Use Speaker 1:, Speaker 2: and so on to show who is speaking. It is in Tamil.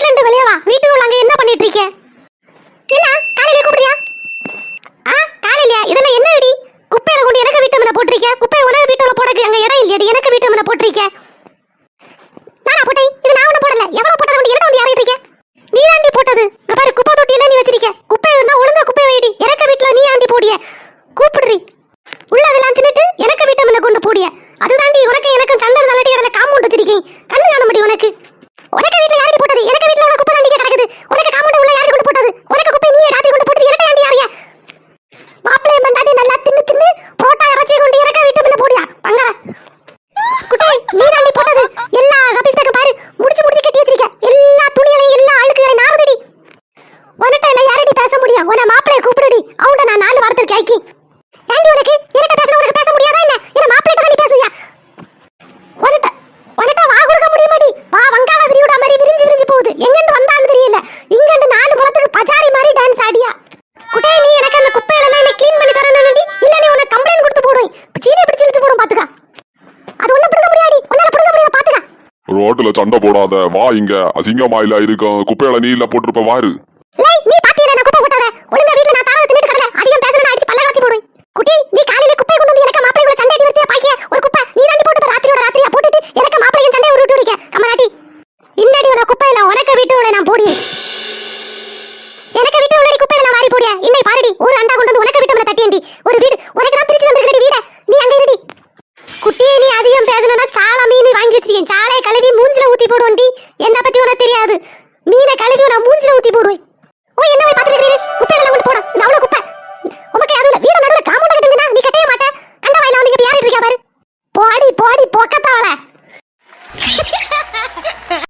Speaker 1: வீட்ல இருந்து வெளிய வா. வீட்டுக்குள்ள அங்க என்ன பண்ணிட்டு இருக்க? என்ன? காலையில கூப்பிடுறியா? ஆ காலையிலயா? இதெல்லாம் என்ன அடி? குப்பையில கொண்டு எனக்கு வீட்டு மேல போட்டிருக்க? குப்பை உனக்கு வீட்டு மேல போடக்கு அங்க இடம் இல்லையடி. எனக்கு வீட்டு மேல போட்டிருக்க. நானா போட்டை. இது நான் ஒண்ணு போடல. எவ்வளவு போட்டது கொண்டு என்ன வந்து யாரிட்டு இருக்க நீ தாண்டி போட்டது. இங்க பாரு குப்பை தொட்டியில நீ வச்சிருக்க. குப்பை இருந்தா ஒழுங்கா குப்பை வைடி. எனக்கு வீட்டுல நீ ஆண்டி போடிய. கூப்பிடுறி. உள்ளதெல்லாம் தின்னுட்டு எனக்கு வீட்டு மேல கொண்டு போடிய. அதுதாண்டி உனக்கு எனக்கு சண்டை நல்லடி கடல காம்பவுண்ட் வச்சிருக்கேன் கண்ணு காண முடியும் உனக்கு உனக்கு வீட்டுல யாரடி போட்டது எனக்கு வீட்டுல உனக்கு குப்பை தாண்டி கிடக்குது உனக்கு காம்பவுண்ட் உள்ள யாரடி கொண்டு போட்டது உனக்கு குப்பை நீ ராத்தி கொண்டு போட்டு எனக்கு ஆண்டி யாரியா மாப்பிள்ளை மண்டாடி நல்லா தின்னு தின்னு புரோட்டா இறைச்சி கொண்டு இறக்க வீட்டு மேல போடியா பங்கர குட்டே நீ தாண்டி போட்டது எல்லா ரபீஸ் பேக்க பாரு முடிச்சு முடிச்சு கட்டி வச்சிருக்க எல்லா துணிகளையும் எல்லா அழுக்குகளையும் நாறுதடி உனட்ட இல்ல யாரடி பேச முடியும் உன மாப்பிளைய கூப்பிடுடி அவன்ட நான் கேக்கி ஏண்டி உனக்கு? என்கிட்ட பேச உனக்கு பேச முடியாதா என்ன? என்ன மாப்பிளைட்ட தான் நீ பேசுவியா? உனட்ட உனட்ட வா கொடுக்க முடியுமாடி? வா வங்காள விரிவிடா மாதிரி விரிஞ்சு விரிஞ்சு போகுது. எங்கிருந்து வந்தான்னு தெரியல. இங்கிருந்து நாலு புறத்துக்கு பஜாரி மாதிரி டான்ஸ் ஆடியா? குட்டே நீ எனக்கு அந்த குப்பையெல்லாம் என்ன க்ளீன் பண்ணி தரணும்டி இல்ல நீ உனக்கு கம்ப்ளைண்ட் கொடுத்து போடுவேன் சீலை பிடிச்சு இழுத்து போடும் பாத்துக்க. அது ஒண்ணு பிடிக்க முடியாடி. உன்னால பிடிக்க முடியாது பாத்துக்க.
Speaker 2: ரோட்டுல சண்டை போடாத. வா இங்க. அசிங்கமா இல்ல இருக்கும் குப்பையில நீ இல்ல போட்டிருப்ப வாரு
Speaker 1: நீ பாத்தியில ஒரு வீடு உனக்கு நான் பிரிச்சு வந்திருக்கடி வீட. நீ அங்க இருடி. குட்டியே நீ அதிகம் பேசணும்னா சாலை மீன் வாங்கி வச்சிருக்கேன். சாலையை கழுவி மூஞ்சில ஊத்தி போடுவோண்டி என்ன பத்தி உனக்கு தெரியாது. மீனை கழுவி நான் மூஞ்சில ஊத்தி போடுவேன். ஓ என்ன போய் பாத்துட்டு இருக்கீங்க குப்பையில கொண்டு போட. இந்த அவ்வளவு குப்பை. உமக்கு அதுல வீட நடுவுல காமௌண்ட் கட்டுதுன்னா நீ கட்டவே மாட்டே. கண்ட வாயில வந்து இங்க யாரிட்டு இருக்கா பாரு. போடி போடி போக்க